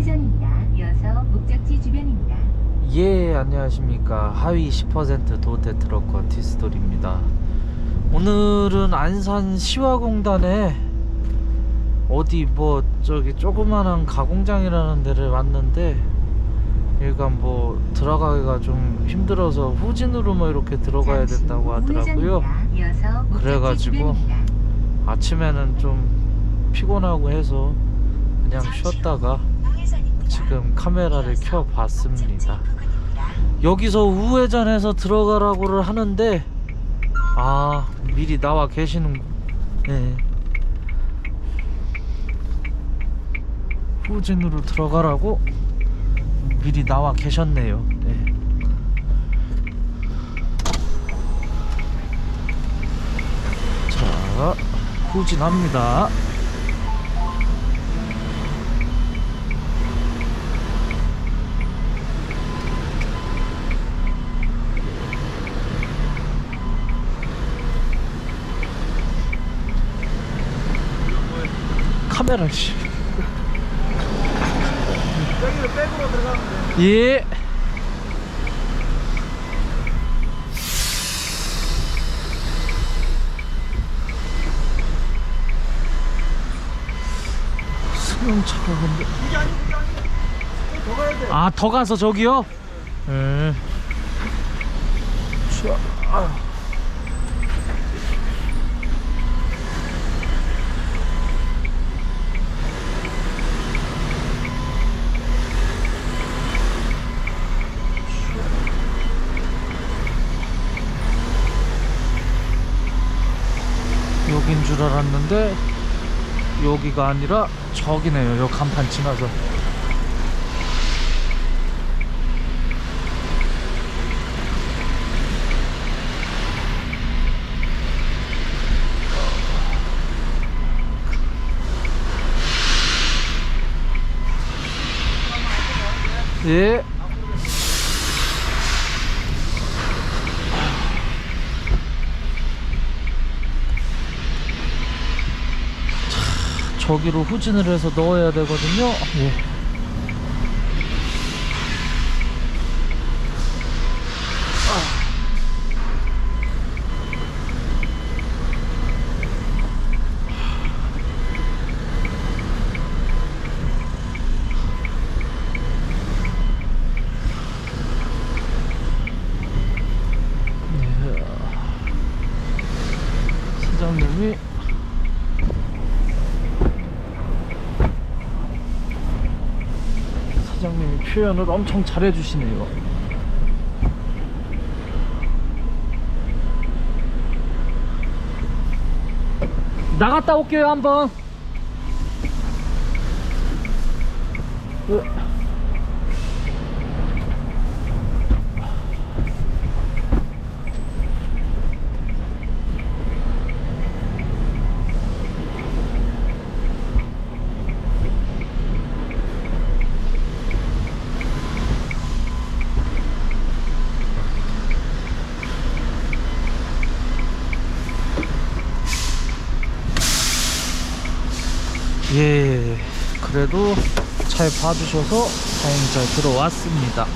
우회전입니다. 이어서 목적지 주변입니다. 예 안녕하십니까 하위 10% 도태 트럭과 티스토리입니다 오늘은 안산 시화공단에 어디 뭐 저기 조그만한 가공장이라는 데를 왔는데 일단 뭐 들어가기가 좀 힘들어서 후진으로 뭐 이렇게 들어가야 된다고 하더라고요 그래가지고. 아침에는 좀 피곤하고 해서 그냥 쉬었다가 지금 카메라를 켜 봤습니다 여기서 우회전해서 들어가라고를 하는데 아 미리 나와 계시는 네. 후진으로 들어가라고 미리 나와 계셨네요 네. 자 후진합니다 카메라 씨. 여기를 백으로 들어가면 돼. 예. 승용차가 근데 이게 아니 이게 아니. 더 가야 돼. 아 더 가서 저기요? 예. 자, 여긴 줄 알았는데 여기가 아니라 저기네요. 요 간판 지나서. 예. 저기로 후진을 해서 넣어야 되거든요. 예. 네. 사장님이 사장님이 표현을 엄청 잘해 주시네요. 나갔다 올게요 한번. 으. 예, 그래도 잘 봐주셔서 다행히 잘 들어왔습니다.